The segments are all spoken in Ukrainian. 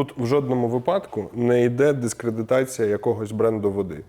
Тут в жодному випадку не йде дискредитація якогось бренду води.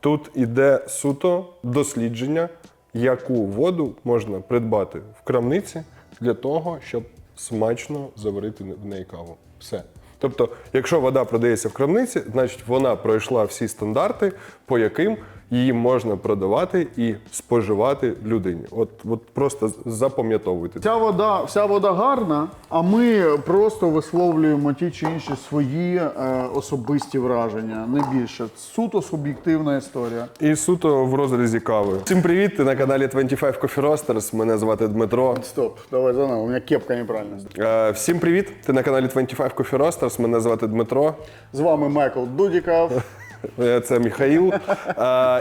Тут іде суто дослідження, яку воду можна придбати в крамниці для того, щоб смачно заварити в неї каву. Все. Тобто, якщо вода продається в крамниці, значить вона пройшла всі стандарти, по яким її можна продавати і споживати людині. От, от просто запам'ятовуйте. Ця вода, вся вода гарна, а ми просто висловлюємо ті чи інші свої е, особисті враження, не більше. Суто суб'єктивна історія. І суто в розрізі кави. Всім привіт! Ти на каналі 25 Coffee Roasters. Мене звати Дмитро. Стоп, давай заново, у мене кепка неправильна. Е, всім привіт! Ти на каналі 25 Coffee Roasters. Мене звати Дмитро. З вами Майкл Дудіков. Е, Це Міхаїл.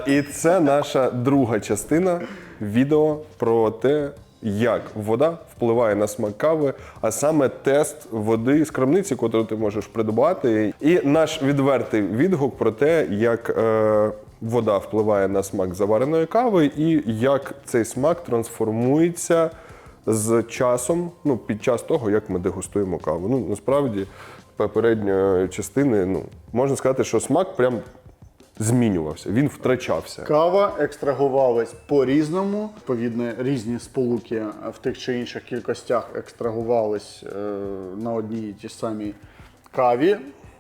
І це наша друга частина відео про те, як вода впливає на смак кави, а саме тест води з крамниці, яку ти можеш придбати. І наш відвертий відгук про те, як е, вода впливає на смак завареної кави, і як цей смак трансформується з часом, ну під час того, як ми дегустуємо каву. Ну насправді попередньої частини, ну можна сказати, що смак прям змінювався, він втрачався. Кава екстрагувалась по-різному. Відповідно, різні сполуки в тих чи інших кількостях екстрагувались е, на одній і тій самій каві.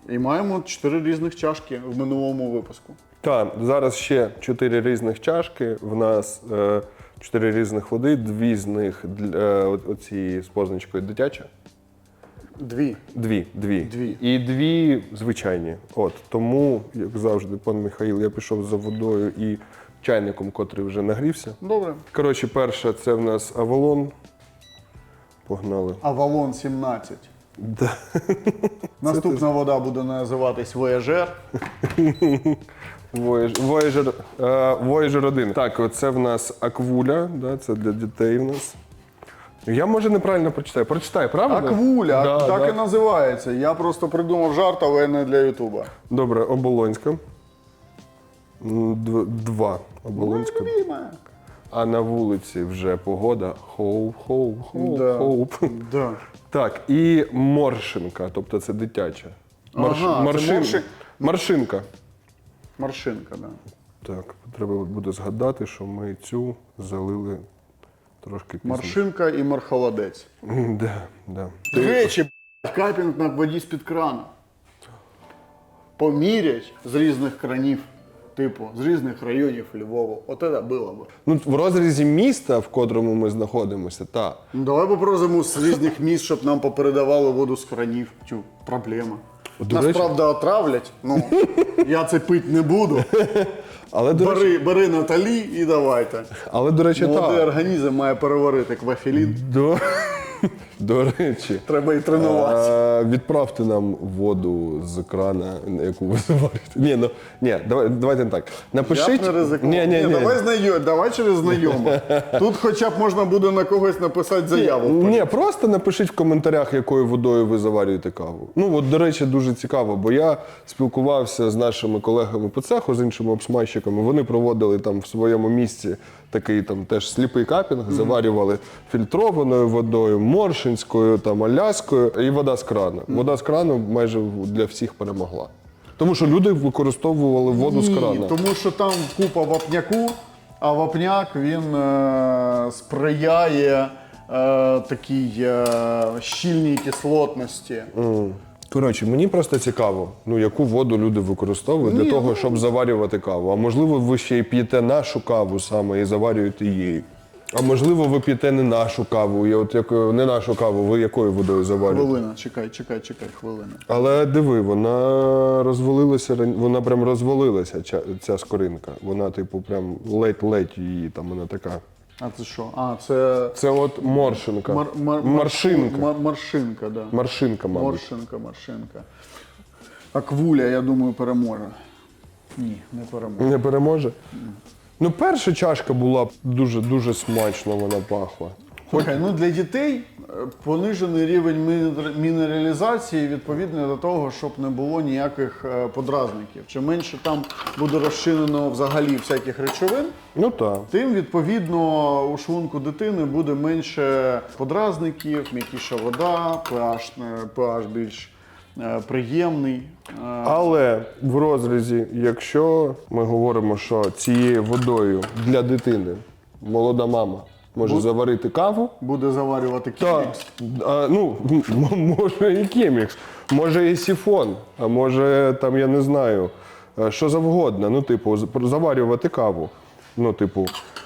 І маємо чотири різних чашки в минулому випуску. Так, зараз ще чотири різних чашки. В нас е, чотири різних води, дві з них для е, оці з позначкою дитяча. Дві. Дві, дві. Дві. І дві звичайні. От тому, як завжди, пан Михаїл, я пішов за водою і чайником, котрий вже нагрівся. Добре. Коротше, перша це в нас Авалон. Погнали. Авалон 17. Да. Наступна вода буде називатись Voyager. Voyager, Voyager, е, Voyager 1. Так, оце в нас Аквуля, да, це для дітей в нас. Я може неправильно прочитаю. Прочитай, правильно? Аквуля, Да, так да. і називається. Я просто придумав жарт, але не для Ютуба. Добре, Оболонська. М, дв- Два. Оболонська. Любима. А на вулиці вже погода. Хоуп, хоуп, хоуп, Да. хоуп. Да. Так, і моршинка, тобто це дитяча. Ага, це морши- Маршинка. Маршинка, да. Так, треба буде згадати, що ми цю залили трошки пізніше. Маршинка і мархолодець. Да, да. До речі, б***ь, капінг на воді з-під крана. Помірять з різних кранів, типу, з різних районів Львова. От це було б. Ну, в розрізі міста, в котрому ми знаходимося, так. Давай попросимо з різних міст, щоб нам попередавали воду з кранів. Тю, проблема. До Нас, речі- правда, отравлять. Ну, я це пить не буду. Але, до речі, Бери, бери Наталі і давайте. але, до речі, Молодий так. організм має переварити квафелін. До, до речі. Треба і тренуватися. А, відправте нам воду з крана, яку ви заварите. Ні, ну ні, давай, давайте не так. Напишіть. Я б не ризикував. Ні, ні, ні. Давай знайом, давай через знайомо. Тут хоча б можна буде на когось написати заяву. Ні, просто напишіть в коментарях, якою водою ви заварюєте каву. Ну от, до речі, дуже цікаво, бо я спілкувався з нашими колегами по цеху, з іншими обсмайщиками. Вони проводили там в своєму місці такий там теж сліпий капінг, заварювали фільтрованою водою, моршинською, там аляскою і вода з крану. Вода з крану майже для всіх перемогла. Тому що люди використовували воду з Ні, крана. тому що там купа вапняку, а вапняк він е, сприяє е, такій е, щільній кислотності. Коротше, мені просто цікаво, ну яку воду люди використовують для того, ну- щоб заварювати каву. А можливо, ви ще й п'єте нашу каву саме і заварюєте її. А можливо, ви п'єте не нашу каву, і от як не нашу каву, ви якою водою заварюєте? Хвилина, чекай, чекай, чекай, хвилина. Але диви, вона розвалилася, вона прям розвалилася, ця, ця скоринка. Вона, типу, прям ледь-ледь її, там вона така. А це що? А, це Це от моршинка. мар, мар, Маршинка. Мар, маршинка, да. Маршинка, мабуть. Моршинка, маршинка. Аквуля, я думаю, переможе. Ні, не переможе. Не переможе? Ну, перша чашка була дуже дуже смачно, вона пахла. Слухай, ну для дітей е, понижений рівень мінералізації відповідно до того, щоб не було ніяких е, подразників. Чим менше там буде розчинено взагалі всяких речовин, Ну так. тим відповідно у шлунку дитини буде менше подразників, м'якіша вода, pH, е, pH більш приємний. Але в розрізі, якщо ми говоримо, що цією водою для дитини молода мама може заварити каву, Буде заварювати кемікс. а, ну, може і кемікс, може і сіфон, а може там, я не знаю, е, що завгодно. Ну, типу, заварювати каву. Ну, типу,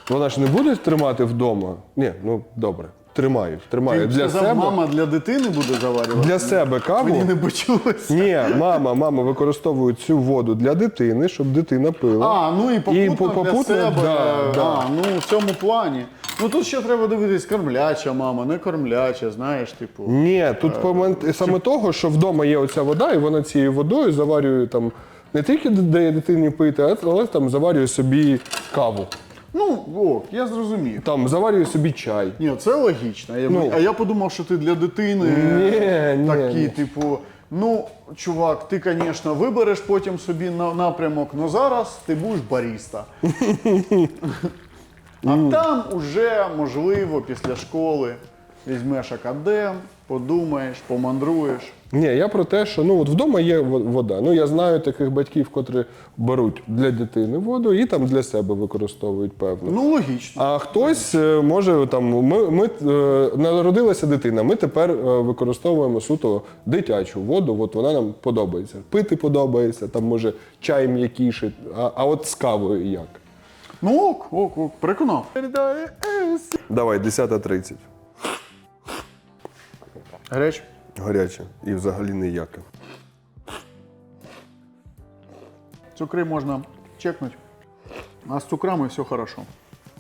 вона ж не буде тримати вдома. Ні, ну добре, тримають, тримають. Ти Для сказав, себе, мама для дитини буде заварювати? для себе каву. Мені не почулось. Ні, мама, мама використовує цю воду для дитини, щоб дитина пила. А, ну і попутно, по- попутно, для себе. да, да. А, ну в цьому плані. Ну тут ще треба дивитись, кормляча мама, не кормляча, знаєш, типу. Ні, тут момент саме того, що вдома є оця вода, і вона цією водою заварює там не тільки дає дитині пити, а- але там заварює собі каву. Ну, ок, я зрозумів. Там заварює собі чай. Ні, це логічно. Я- Ну. а я подумав, що ти для дитини Ні, ні, такий, ні. типу, ну, чувак, ти, звісно, вибереш потім собі на- напрямок, але зараз ти будеш баріста. А там уже, можливо, після школи візьмеш академ, подумаєш, помандруєш. Ні, я про те, що ну от вдома є вода. Ну я знаю таких батьків, котрі беруть для дитини воду і там для себе використовують певно. Ну, логічно. А хтось е, може там ми, ми е, народилася дитина. Ми тепер е, використовуємо суто дитячу воду. От вона нам подобається. Пити подобається, там може чай м'якіший. А, а от з кавою як? Ну, ок, ок, ок, переконав. Давай, 10.30. Гаряч. Гаряче і взагалі ніяке. Цукри можна чекнути. А з цукрами все хорошо.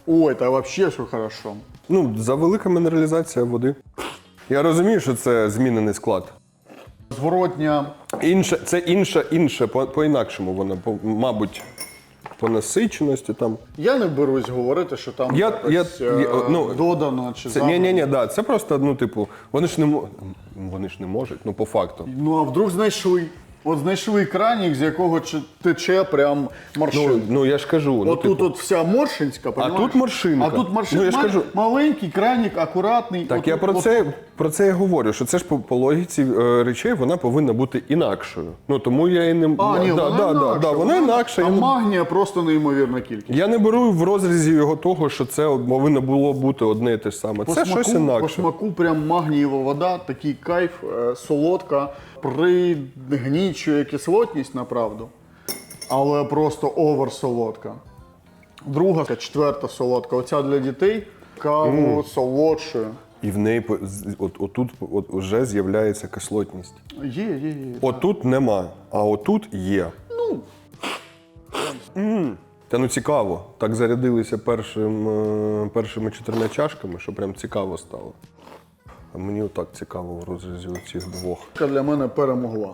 Ой, та взагалі все хорошо. Ну, за велика мінералізація води. Я розумію, що це змінений склад. Зворотня Інше, це інше, інше, по- по-інакшому воно, по, мабуть, по насиченості там. Я не берусь говорити, що там Я- якось, я- е, я- ну, додано чи Це, ні, ні, ні, да, це просто, ну, типу, вони ж не мо- вони ж не можуть, ну, по факту. Ну а вдруг знайшли. От знайшли кранік, з якого чи- тече прям Ну, ну я ж кажу, ну, Отут типу, от вся моршинська, понімаєш? тут моршинка. А тут моршин, Ну, я ж кажу- маленький кранік, акуратний. так От- я про от- це, про це і говорю, що це ж по, по логіці е, речей вона повинна бути інакшою. Ну, тому я і не... А, ні, да, вона да, да, інакша. да, вона інакша. А Я не- магнія просто неймовірна кількість. Я не беру в розрізі його того, що це повинно було бути одне і те ж саме. це щось по інакше. смаку прям магнієва вода, такий кайф, е, солодка, пригнічує кислотність, направду. Але просто овер солодка. Друга, четверта солодка. Оця для дітей каву солодшою. І в неї от, отут от, вже з'являється кислотність. Є, є, є. Отут нема, а отут є. Ну, М. Та ну цікаво. Так зарядилися першим, е, першими чотирма чашками, що прям цікаво стало. Мені отак цікаво в розрізі цих двох. Для мене перемогла.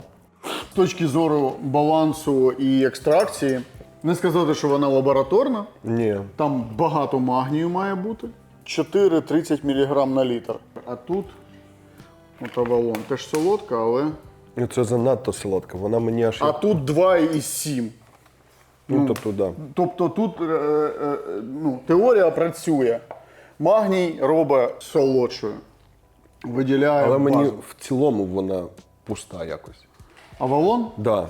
З точки зору балансу і екстракції, не сказати, що вона лабораторна. Ні. Там багато магнію має бути. 4-30 мг на літр. А тут от авалон. Теж солодка, але. Ну, Це занадто солодко. Вона мені аж. А тут 2,7. Ну, тобто, да. Тобто тут е, е, ну, теорія працює. Магній робить солодшою. Виділяє. Але мені базу. в цілому вона пуста якось. Авалон? Да.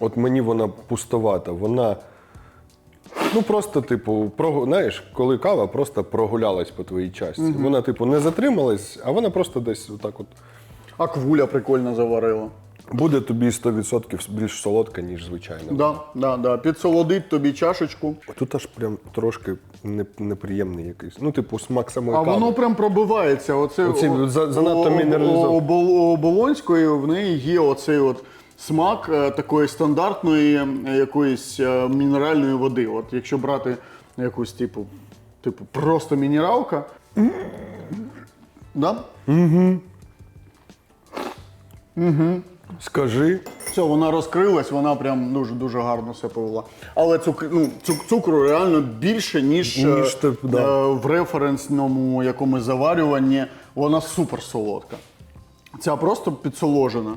От мені вона пустовата. Вона. Ну просто, типу, прогу... знаєш, коли кава просто прогулялась по твоїй часті. Вона, типу, не затрималась, а вона просто десь отак от. А квуля прикольно заварила. Буде тобі 100% більш солодка, ніж звичайно. Да, да, да. Підсолодить тобі чашечку. Тут аж прям трошки не- неприємний якийсь. Ну, типу, смак самої А кави. воно прям пробивається. Оце Оці о- за- занадто о- о- о- Обол- Оболонської в неї є оцей от смак е, такої стандартної е, якоїсь е, мінеральної води. От якщо брати якусь типу, типу просто мінералка. Да? Скажи, Все, вона розкрилась, вона прям дуже дуже гарно все повела. Але цук, ну, цук, цукру реально більше, ніж, е, Ніж ти, да. е, в референсному якомусь заварюванні. Вона супер солодка. Ця просто підсоложена.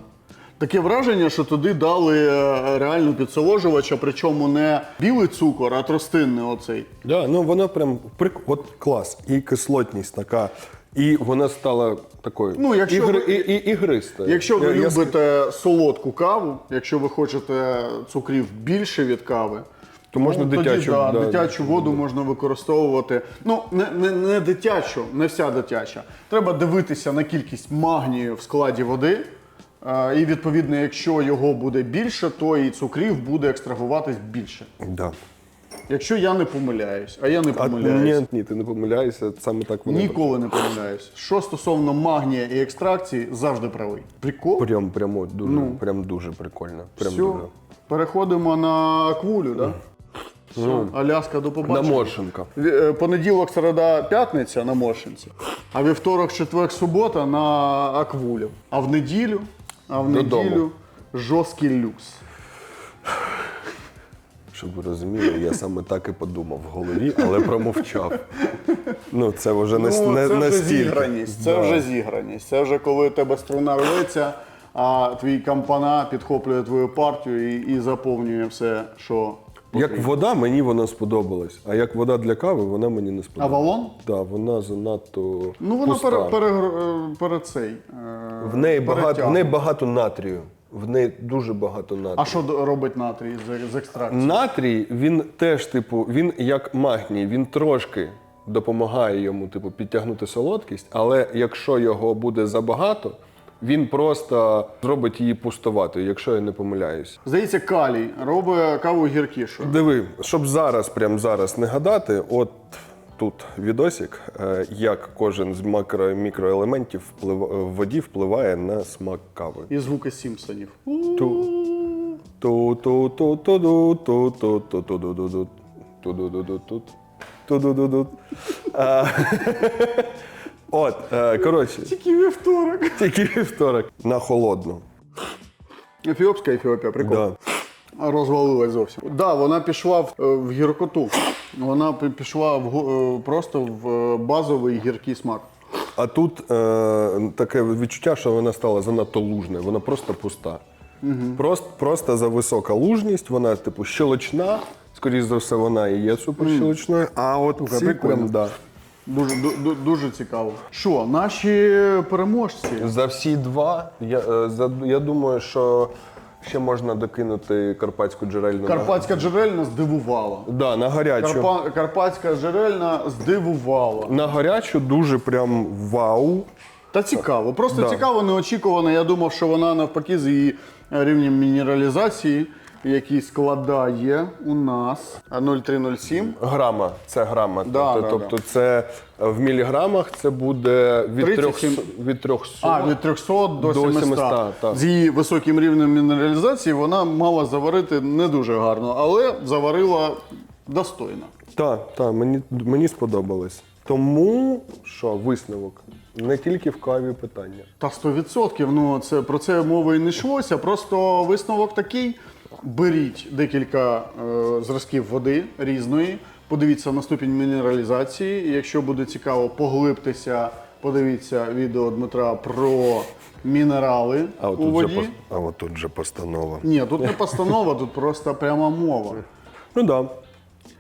Таке враження, що туди дали е, реально підсоложувача, причому не білий цукор, а тростинний оцей. да, ну воно прям прик... от клас. І кислотність така І вона стала такою Ну, якщо ігри, ви- і, і, ігристою. Якщо ви Я- я любите солодку каву, якщо ви хочете цукрів більше від кави, То можна тоді, дитячу, да, да. дитячу воду можна використовувати. Ну, не, не, не дитячу, не вся дитяча. Треба дивитися на кількість магнію в складі води. е, І відповідно, якщо його буде більше, то і цукрів буде екстрагуватись більше. Да. Якщо я не помиляюсь, а я не помиляюсь. ні, ні, ти не помиляєшся, саме так воно. Ніколи не помиляюсь. Що стосовно магнія і екстракції, завжди правий. Прикол. Прям, прямо дуже, прям дуже прикольно. Прям Ну. Все, дуже. переходимо на аквулю, да? Все, Аляска до побачення. Наморшенка. Ві- е, Понеділок, середа, п'ятниця на Моршинці, а вівторок, четвер, субота на аквулю. А в неділю, а в Додому. неділю жорсткий люкс. Щоб ви розуміли, я саме так і подумав в голові, але промовчав. Ну, це вже не, Ну, не, це вже настільки. зіграність, це Да. вже зіграність. Це вже коли у тебе струна рветься, а твій кампана підхоплює твою партію і, і заповнює все, що Як вода, мені вона сподобалась. А як вода для кави, вона мені не сподобалась. Авалон? Так, да, вона занадто. Ну, вона пуста. пере, пере, е, перед цей. е, В неї багато, в перетягує. неї багато натрію. В неї дуже багато натрію. А що робить натрій з, з екстракції? Натрій, він теж, типу, він як магній, він трошки допомагає йому, типу, підтягнути солодкість, але якщо його буде забагато, він просто зробить її пустоватою, якщо я не помиляюсь. Здається, калій робить каву гіркішою. Диви, щоб зараз, прямо зараз не гадати, от тут відосик, е, як кожен з макро і мікроелементів вплив... в воді впливає на смак кави. І звуки Сімпсонів. От, е, коротше, Тільки вівторок. тільки вівторок на холодну. Ефіопська Ефіопія, прикол. Да. Розвалилась зовсім. Да, вона пішла в, е, в гіркоту. Вона пі- пішла в, го- е, просто в е, базовий гіркий смак. А тут е, таке відчуття, що вона стала занадто лужною, вона просто пуста. Просто, просто за висока лужність, вона, типу, щелочна. Скоріше за все, вона і є суперщелочною. А от ці прикольно. прям, да. Дуже, ду- ду- дуже цікаво. Що, наші переможці? За всі два, я, е, за, я думаю, що ще можна докинути карпатську джерельну. Карпатська джерельна здивувала. Да, на гарячу. Карпа, Карпатська джерельна здивувала. На гарячу дуже прям вау. Та цікаво. Просто Да. цікаво, неочікувано. Я думав, що вона навпаки з її рівнем мінералізації, який складає у нас 0,307. Грама, це грама. Да, тобто, да, тобто це е, в міліграмах це буде від 37. 300, від 300. А, від 300 до, До 700. 700, так. З її високим рівнем мінералізації вона мала заварити не дуже гарно, але заварила достойно. Так, так, мені, мені сподобалось. Тому що висновок? Не тільки в каві питання. Та 100%. Ну, це, про це мови і не йшлося. Просто висновок такий. Беріть декілька е, зразків води різної, подивіться на ступінь мінералізації. І Якщо буде цікаво поглибтися, подивіться відео Дмитра про мінерали А у тут, же, воді. пос- а от тут же постанова. Ні, тут не постанова, тут просто пряма мова. Ну так. Да.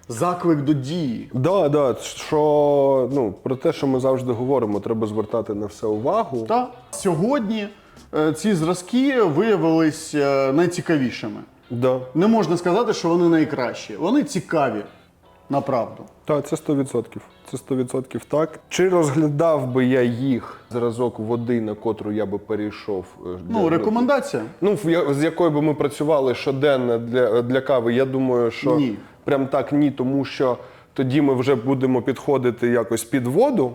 Заклик до дії. Да, да, що ну про те, що ми завжди говоримо, треба звертати на все увагу. Та сьогодні е, ці зразки виявились е, найцікавішими. Да. Не можна сказати, що вони найкращі. Вони цікаві, направду. Так, це 100%. Це 100% так. Чи розглядав би я їх зразок води, на котру я би перейшов? е, Ну, рекомендація. Ну, в я- з якою би ми працювали щоденно для, для кави, я думаю, що Ні. прям так ні, тому що тоді ми вже будемо підходити якось під воду.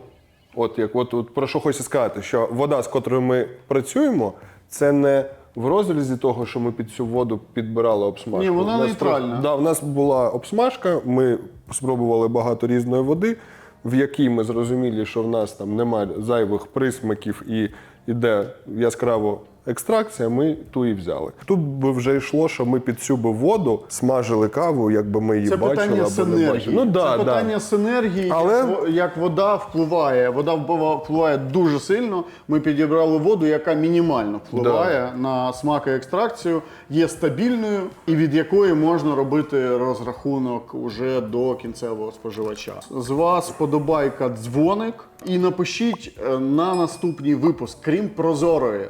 От як от, от про що хочу сказати, що вода, з котрою ми працюємо, це не в розрізі того, що ми під цю воду підбирали обсмажку. Ні, вона У нейтральна. Да, в нас була обсмажка, ми спробували багато різної води, в якій ми зрозуміли, що в нас там немає зайвих присмаків і йде яскраво екстракція, ми ту і взяли. Тут би вже йшло, що ми під цю би воду смажили каву, якби ми її Це бачили питання або не синергії. бачили. Ну, да, це да. питання синергії, Але- як, вода впливає. Вода впливає, дуже сильно. Ми підібрали воду, яка мінімально впливає на смак і екстракцію, є стабільною і від якої можна робити розрахунок уже до кінцевого споживача. З вас подобайка дзвоник і напишіть е, на наступний випуск, крім прозорої.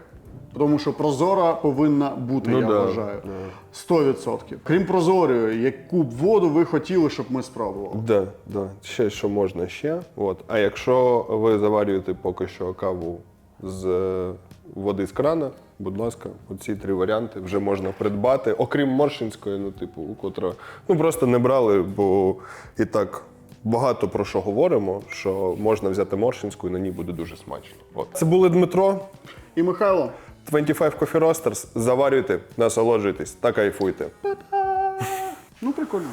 Тому що прозора повинна бути, Ну я да, вважаю. 100%. Крім прозорої, яку б воду ви хотіли, щоб ми спробували. Да, да. Ще що можна ще. От. А якщо ви заварюєте поки що каву з е, води з крана, будь ласка, оці три варіанти вже можна придбати, окрім моршинської, ну, типу, у котра ну просто не брали, бо і так. Багато про що говоримо, що можна взяти моршинську і на ній буде дуже смачно. От. Це були Дмитро, І Михайло. 25 Coffee Roasters. Заварюйте, насолоджуйтесь та кайфуйте. Ну, прикольно.